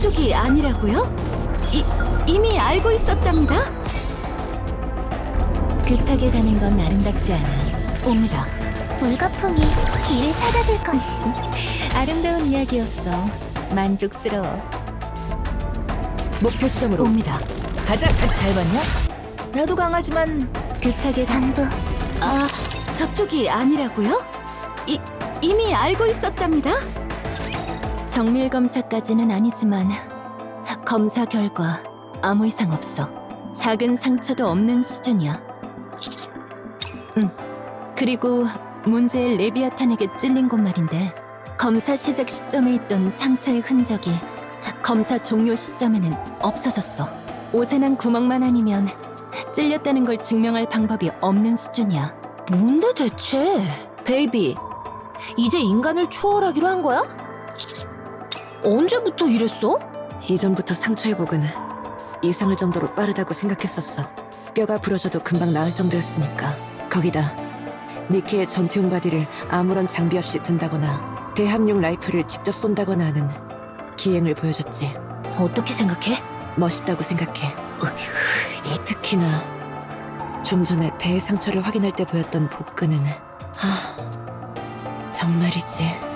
저쪽이 아니라고요? 이, 이미 알고 있었답니다. 급하게 가는 건 아름답지 않아. 옵니다. 물거품이 길을 찾아줄 거야. 아름다운 이야기였어. 만족스러워. 목표 지점으로 옵니다. 가자, 가자. 잘 봤냐? 나도 강하지만 급하게 가. 전부 아, 저쪽이 아니라고요? 이, 이미 알고 있었답니다. 정밀 검사까지는 아니지만 검사 결과 아무 이상 없어. 작은 상처도 없는 수준이야. 응. 그리고 문제의 레비아탄에게 찔린 곳 말인데 검사 시작 시점에 있던 상처의 흔적이 검사 종료 시점에는 없어졌어. 옷에 난 구멍만 아니면 찔렸다는 걸 증명할 방법이 없는 수준이야. 뭔데 대체? 베이비, 이제 인간을 초월하기로 한 거야? 언제부터 이랬어? 이전부터 상처 회복은 이상할 정도로 빠르다고 생각했었어. 뼈가 부러져도 금방 나을 정도였으니까. 거기다 니케의 전투용 바디를 아무런 장비 없이 든다거나 대함용 라이플을 직접 쏜다거나 하는 기행을 보여줬지. 어떻게 생각해? 멋있다고 생각해. 특히나 좀 전에 배의 상처를 확인할 때 보였던 복근은 아 정말이지.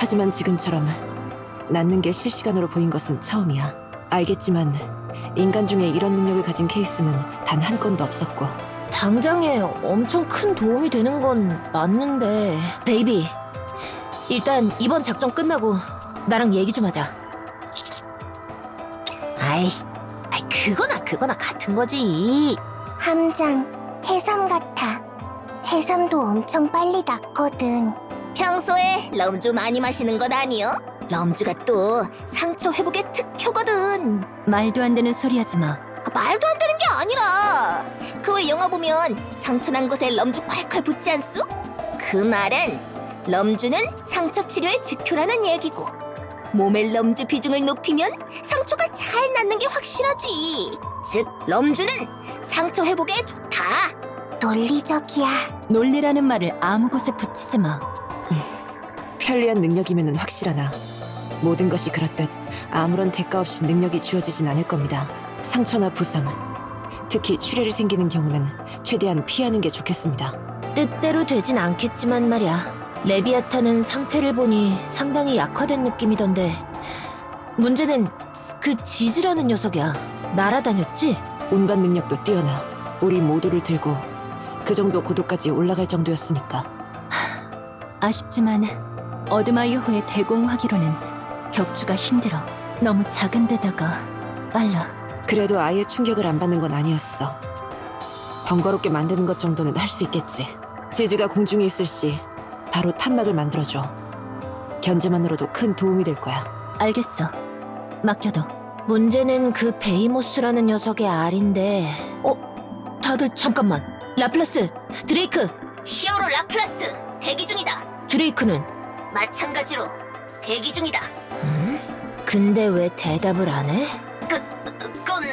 하지만 지금처럼 낫는 게 실시간으로 보인 것은 처음이야. 알겠지만 인간 중에 이런 능력을 가진 케이스는 단 한 건도 없었고 당장에 엄청 큰 도움이 되는 건 맞는데 베이비 일단 이번 작전 끝나고 나랑 얘기 좀 하자 아이, 아이 그거나 그거나 같은 거지 함장 해삼 같아. 해삼도 엄청 빨리 낫거든. 평소에 럼주 많이 마시는 것 아니요? 럼주가 또 상처 회복에 특효거든. 말도 안 되는 소리 하지 마. 아, 말도 안 되는 게 아니라 그왜 영화 보면 상처 난 곳에 럼주 콸콸 붙지 않소? 그 말은 럼주는 상처 치료의 즉효라는 얘기고 몸의 럼주 비중을 높이면 상처가 잘 낫는 게 확실하지. 즉 럼주는 상처 회복에 좋다. 논리적이야. 논리라는 말을 아무 곳에 붙이지 마. 편리한 능력이면은 확실하나 모든 것이 그렇듯 아무런 대가 없이 능력이 주어지진 않을 겁니다. 상처나 부상, 특히 출혈이 생기는 경우는 최대한 피하는 게 좋겠습니다. 뜻대로 되진 않겠지만 말이야 레비아타는 상태를 보니 상당히 약화된 느낌이던데 문제는 그 지즈라는 녀석이야 날아다녔지? 운반 능력도 뛰어나 우리 모두를 들고 그 정도 고도까지 올라갈 정도였으니까 아쉽지만 어드마이어호의 대공화기로는 격추가 힘들어. 너무 작은 데다가 빨라. 그래도 아예 충격을 안 받는 건 아니었어. 번거롭게 만드는 것 정도는 할 수 있겠지. 지즈가 공중에 있을 시 바로 탄막을 만들어줘. 견제만으로도 큰 도움이 될 거야. 알겠어. 맡겨둬. 문제는 그 베이모스라는 녀석의 알인데 어? 다들 잠깐만 라플라스 드레이크 히어로 라플라스 대기 중이다. 드레이크는 마찬가지로 대기 중이다. 음? 근데 왜 대답을 안 해? 그건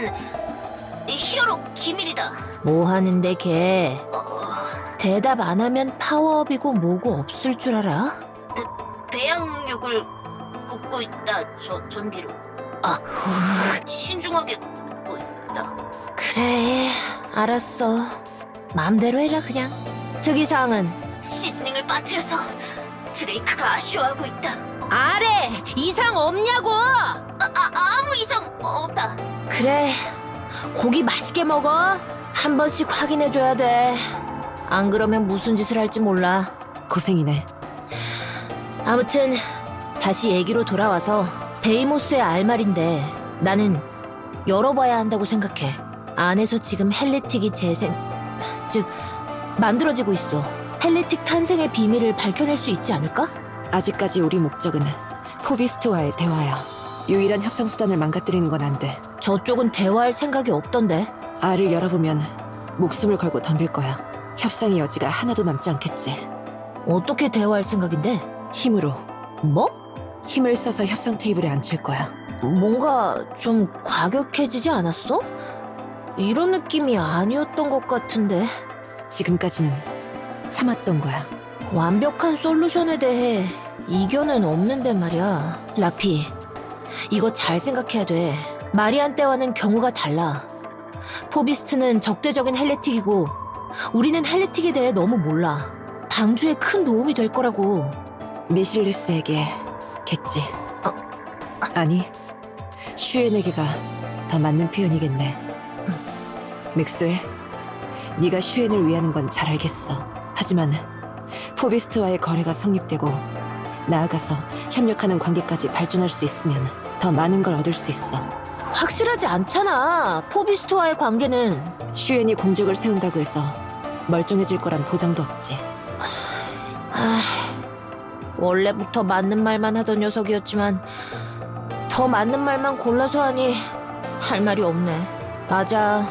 히어로 기밀이다. 뭐 하는데 걔 어, 대답 안 하면 파워업이고 뭐고 없을 줄 알아? 배양육을 굽고 있다. 저 전비로. 아, 신중하게 굽고 있다. 그래 알았어 맘대로 해라 그냥 특이 사항은 시즈닝을 빠뜨려서 드레이크가 아쉬워하고 있다. 아래 이상 없냐고 아, 아 아무 이상 없다. 그래 고기 맛있게 먹어 한 번씩 확인해줘야 돼 안 그러면 무슨 짓을 할지 몰라 고생이네. 아무튼 다시 얘기로 돌아와서 베이모스의 알말인데 나는 열어봐야 한다고 생각해. 안에서 지금 헬레틱이 재생, 즉 만들어지고 있어. 헬레틱 탄생의 비밀을 밝혀낼 수 있지 않을까? 아직까지 우리 목적은 포비스트와의 대화야. 유일한 협상 수단을 망가뜨리는 건 안 돼. 저쪽은 대화할 생각이 없던데. 알을 열어보면 목숨을 걸고 덤빌 거야. 협상의 여지가 하나도 남지 않겠지. 어떻게 대화할 생각인데? 힘으로 뭐? 힘을 써서 협상 테이블에 앉힐 거야. 뭔가 좀 과격해지지 않았어? 이런 느낌이 아니었던 것 같은데. 지금까지는 참았던 거야. 완벽한 솔루션에 대해 이견은 없는데 말이야. 라피, 이거 잘 생각해야 돼. 마리안 때와는 경우가 달라. 포비스트는 적대적인 헬레틱이고 우리는 헬레틱에 대해 너무 몰라. 방주에 큰 도움이 될 거라고. 미실리스에게 겠지. 어? 아니, 슈엔에게가 더 맞는 표현이겠네. 맥스웰, 네가 슈엔을 위하는 건 잘 알겠어. 하지만 포비스트와의 거래가 성립되고 나아가서 협력하는 관계까지 발전할 수 있으면 더 많은 걸 얻을 수 있어. 확실하지 않잖아. 포비스트와의 관계는 슈엔이 공적을 세운다고 해서 멀쩡해질 거란 보장도 없지. 아, 원래부터 맞는 말만 하던 녀석이었지만 더 맞는 말만 골라서 하니 할 말이 없네. 맞아.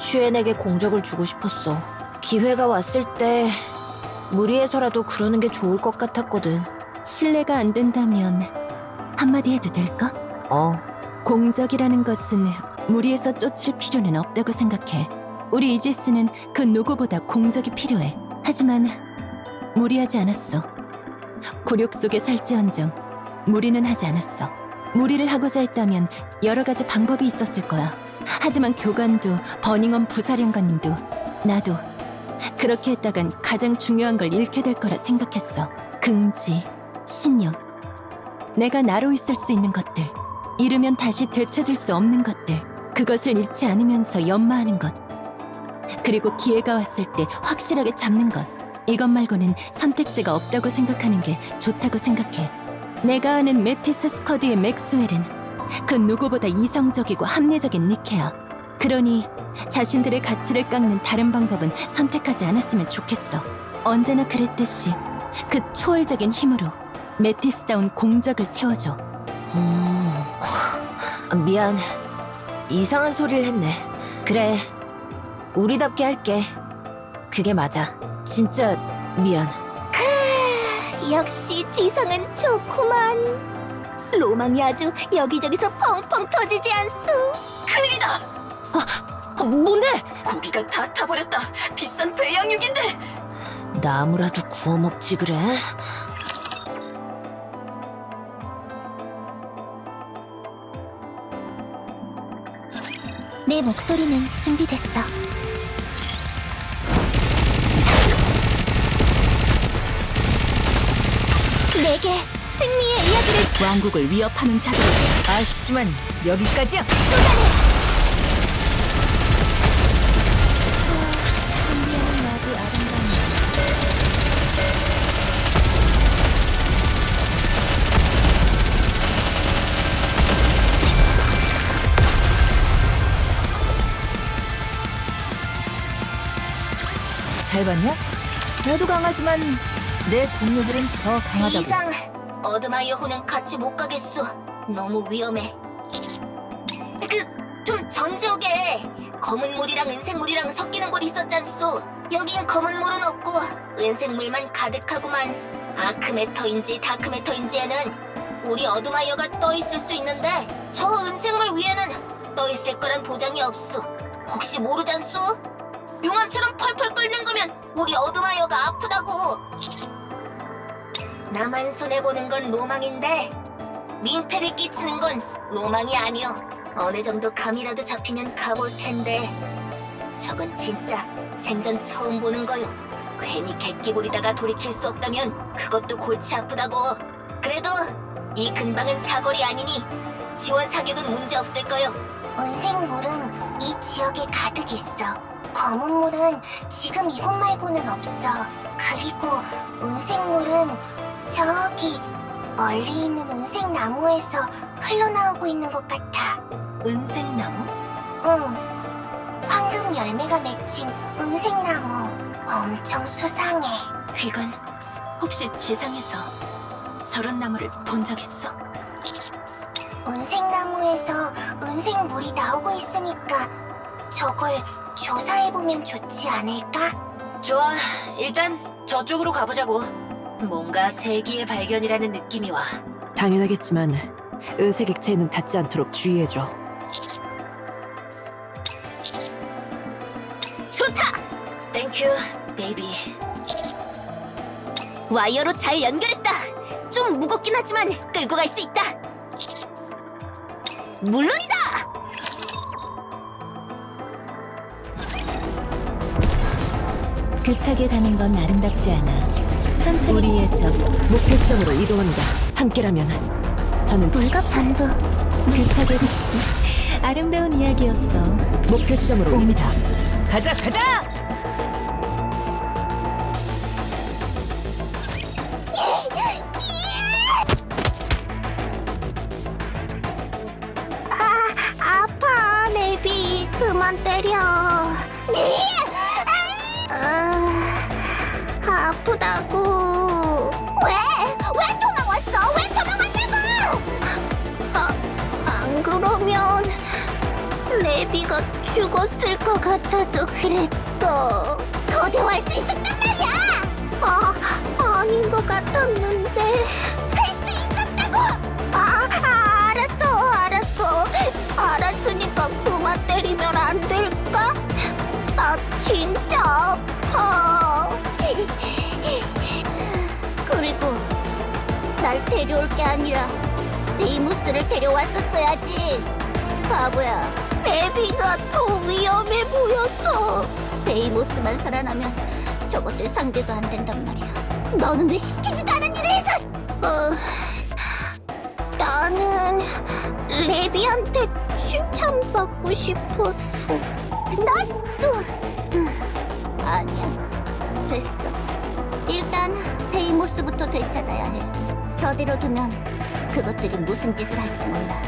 슈엔에게 공적을 주고 싶었어. 기회가 왔을 때 무리해서라도 그러는 게 좋을 것 같았거든. 신뢰가 안 된다면 한마디 해도 될까? 어, 공적이라는 것은 무리해서 쫓을 필요는 없다고 생각해. 우리 이지스는 그 누구보다 공적이 필요해. 하지만 무리하지 않았어. 굴욕 속에 살지언정 무리는 하지 않았어. 무리를 하고자 했다면 여러 가지 방법이 있었을 거야. 하지만 교관도 버닝엄 부사령관님도 나도 그렇게 했다간 가장 중요한 걸 잃게 될 거라 생각했어. 긍지, 신념. 내가 나로 있을 수 있는 것들. 잃으면 다시 되찾을 수 없는 것들. 그것을 잃지 않으면서 연마하는 것. 그리고 기회가 왔을 때 확실하게 잡는 것. 이것 말고는 선택지가 없다고 생각하는 게 좋다고 생각해. 내가 아는 메티스 스커드의 맥스웰은 그 누구보다 이성적이고 합리적인 니케야. 그러니 자신들의 가치를 깎는 다른 방법은 선택하지 않았으면 좋겠어. 언제나 그랬듯이 그 초월적인 힘으로 메티스다운 공적을 세워줘. 어... 아, 미안. 이상한 소리를 했네. 그래. 우리답게 할게. 그게 맞아. 진짜 미안. 역시 지성은 좋구만. 로망이 아주 여기저기서 펑펑 터지지 않소. 아, 뭔데? 고기가 다 타버렸다. 비싼 배양육인데. 나무라도 구워 먹지 그래? 내 목소리는 준비됐어. 내게 승리의 이야기를 왕국을 위협하는 자들. 아쉽지만 여기까지야. 준비하 잘 봤냐? 나도 강하지만 내 동료들은 더 강하다고. 이상 어드마이어 호는 같이 못 가겠소. 너무 위험해. 그좀 전 지역에 검은 물이랑 은색 물이랑 섞이는 곳 있었잖소. 여긴 검은 물은 없고 은색 물만 가득하구만. 아크메터인지 다크메터인지에는 우리 어드마이어가 떠 있을 수 있는데 저 은색 물 위에는 떠 있을 거란 보장이 없소. 혹시 모르잖소? 용암처럼 펄펄 끓는 거면 우리 어드마이어가 아프다고. 나만 손해보는 건 로망인데 민폐를 끼치는 건 로망이 아니여. 어느 정도 감이라도 잡히면 가볼 텐데. 저건 진짜 생전 처음 보는 거요. 괜히 객기 부리다가 돌이킬 수 없다면 그것도 골치 아프다고. 그래도 이 근방은 사거리 아니니 지원 사격은 문제 없을 거요. 은색물은 이 지역에 가득 있어. 검은 물은 지금 이곳 말고는 없어. 그리고 은색 물은 저기 멀리 있는 은색 나무에서 흘러나오고 있는 것 같아. 은색나무? 응. 황금 열매가 맺힌 은색 나무. 엄청 수상해. 귀관, 혹시 지상에서 저런 나무를 본 적 있어? 은색 나무에서 은색 물이 나오고 있으니까 저걸 조사해보면 좋지 않을까? 좋아. 일단 저쪽으로 가보자고. 뭔가 세기의 발견이라는 느낌이 와. 당연하겠지만 은색 액체에는 닿지 않도록 주의해줘. 좋다 땡큐, 베이비. 와이어로 잘 연결했다 좀 무겁긴 하지만 끌고 갈 수 있다. 물론이다. 급하게 가는 건 아름답지 않아. 천천히 우리의 적 목표 지점으로 이동합니다. 함께라면 저는 물과 반부. 가- 아름다운 이야기였어. 목표 지점으로 옵니다. 가자 가자. 레비가 죽었을 것 같아서 그랬어. 더 대화할 수 있었단 말이야. 아, 아닌 것 같았는데. 할 수 있었다고. 아, 아, 알았어, 알았어. 알았으니까 그만 때리면 안 될까? 나 진짜 아파. 그리고 날 데려올 게 아니라 데이무스를 데려왔었어야지. 바보야. 레비가 더 위험해 보였어. 데이모스만 살아나면 저것들 상대도 안 된단 말이야. 너는 왜 시키지도 않은 일을 해서? 어, 나는 레비한테 칭찬받고 싶었어. 나도. 아니야. 됐어. 일단 데이모스부터 되찾아야 해. 저대로 두면 그것들이 무슨 짓을 할지 몰라.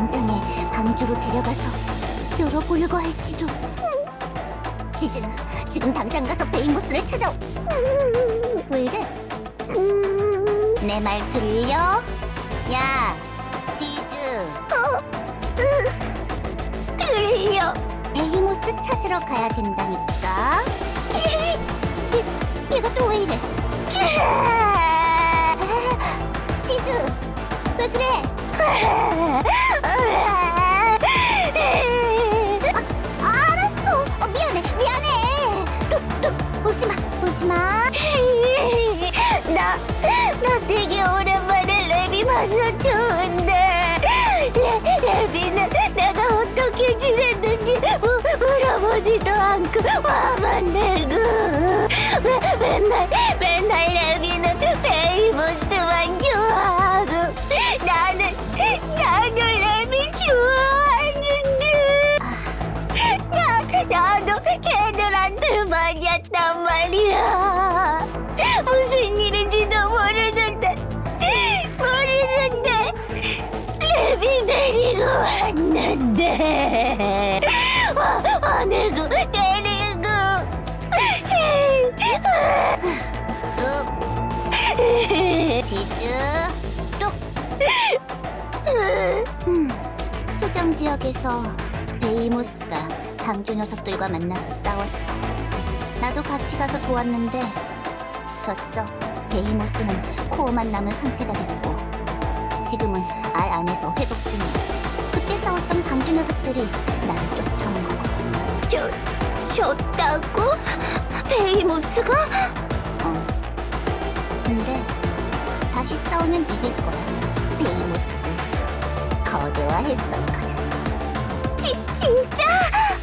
당장에 방주로 데려가서 열어보려고 할지도. 음. 지즈, 지금 당장 가서 베이모스를 찾아. 음, 왜 이래? 내 말 들려? 야, 지즈. 들려. 베이모스 찾으러 가야 된다니까. 얘, 얘가 또 왜 이래? 지즈, 왜 그래? 아, 알았어. 어, 미안해, 미안해. 울지 마, 울지 마. 나, 나 되게 오랜만에 레비 봐서 좋은데. 레, 레비는 내가 어떻게 지냈는지 무, 물어보지도 않고 화만 내고. 왜, 맨날, 맨날 레비는 말이야. 무슨 일인지도 모르는데, 모르는데, 레비 데리고 왔는데, 화, 화내고 때리고. 뚝. 지즈, 뚝. 음, 수정 지역에서 베이모스가 방주 녀석들과 만나서 싸웠어. 나도 같이 가서 도왔는데 졌어. 베이모스는 코어만 남은 상태가 됐고 지금은 알 안에서 회복 중이야. 그때 싸웠던 방주 녀석들이 나를 쫓아온 거고. 저, 졌다고? 베이모스가? 어. 근데 다시 싸우면 이길 거야. 베이모스. 거대화했었거든. 지, 진짜?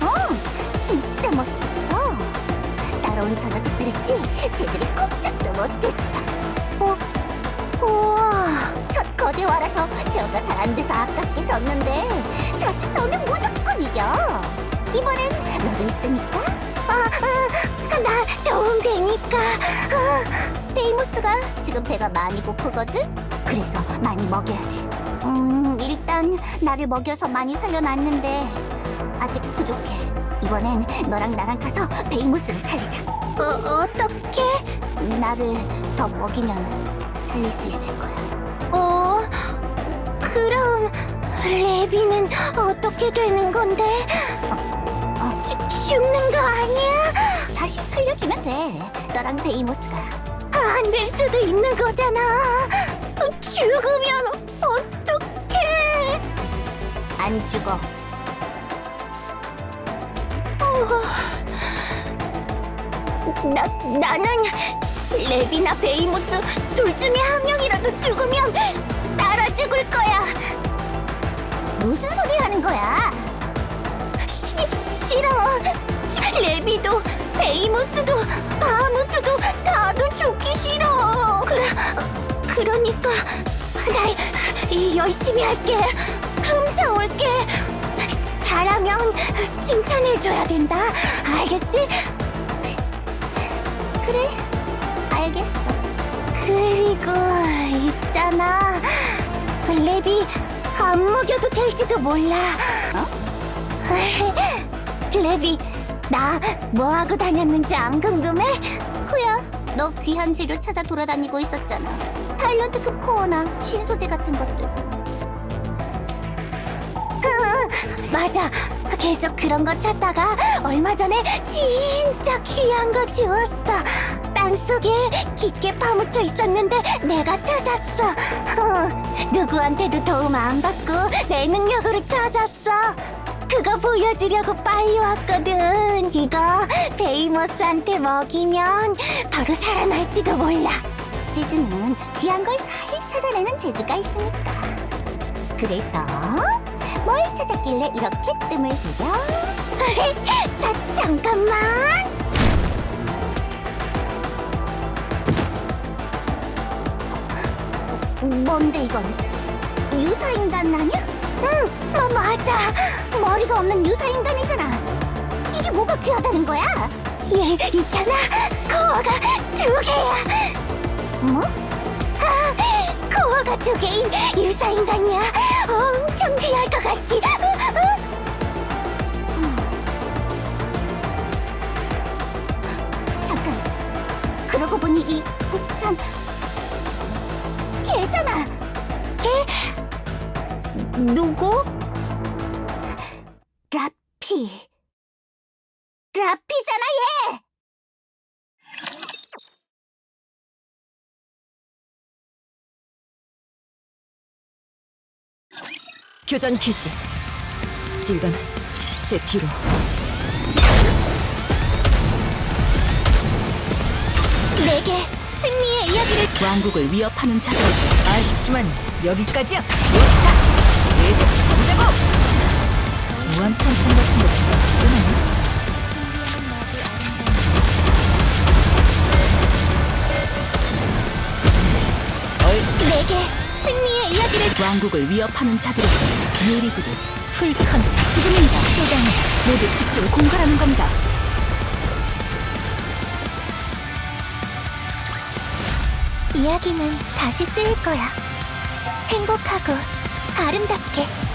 어, 진짜 멋있었어. 따라온 저 녀석들 있지? 쟤들이 꼼짝도 못했어. 어, 우와. 첫 거대화라서 제어가 잘 안 돼서 아깝게 졌는데 다시 싸우면 무조건 이겨. 이번엔 너도 있으니까. 아, 아, 나 도움 되니까. 아, 데이모스가 지금 배가 많이 고프거든? 그래서 많이 먹여야 돼. 음, 일단 나를 먹여서 많이 살려놨는데 아직 부족해. 이번엔 너랑 나랑 가서 베이모스를 살리자. 어, 어떻게? 나를 더 먹이면 살릴 수 있을 거야. 어, 그럼 레비는 어떻게 되는 건데? 어, 죽, 죽는 거 아니야? 다시 살려주면 돼. 너랑 베이모스가. 안 될 수도 있는 거잖아. 죽으면 어떡해? 안 죽어. 나 나는 레비나 베이모스 둘 중에 한 명이라도 죽으면 따라 죽을 거야. 무슨 소리 하는 거야? 시, 싫어. 레비도 베이모스도 바무트도 다도 죽기 싫어. 그래, 그러니까 나 열심히 할게. 훔쳐올게. 잘하면 칭찬해줘야 된다. 알겠지? 그래, 알겠어. 그리고 있잖아. 레비 안 먹여도 될지도 몰라. 어? 레비, 나 뭐하고 다녔는지 안 궁금해? 쿠야, 너 귀한 재료 찾아 돌아다니고 있었잖아. 타일런트급 코어나 신소재 같은 것도. 응, 맞아. 계속 그런 거 찾다가 얼마 전에 진짜 귀한 거 주웠어. 땅속에 깊게 파묻혀 있었는데 내가 찾았어. 어, 누구한테도 도움 안 받고 내 능력으로 찾았어. 그거 보여주려고 빨리 왔거든. 이거 베이모스한테 먹이면 바로 살아날지도 몰라. 치즈는 귀한 걸 잘 찾아내는 재주가 있으니까. 그래서 뭘 찾았길래 이렇게 뜸을 들여? 자, 잠깐만. 뭔데 이건? 유사인간 아니야? 응, 마, 맞아. 머리가 없는 유사인간이잖아. 이게 뭐가 귀하다는 거야? 얘 있잖아. 코어가 두 개야. 뭐? 아, 코어가 두 개인 유사인간이야. 엄청 귀할 것 같지? 어, 어? 잠깐. 그러고 보니 이 복찬 걔잖아. 걔 누구? 라피. 라피잖아 얘. 교전 기시. 질간 제 뒤로. 내게 승리의 이야기를 왕국을 위협하는 자들 아쉽지만 여기까지야 좋다 예색 가보자고 무한 탄창 같은 거 필요하나? 내 왕국을 위협하는 자들에게 유리들을 풀컨 지금입니다 소장이 모두 집중 공갈하는 겁니다 이야기는 다시 쓰일 거야. 행복하고 아름답게.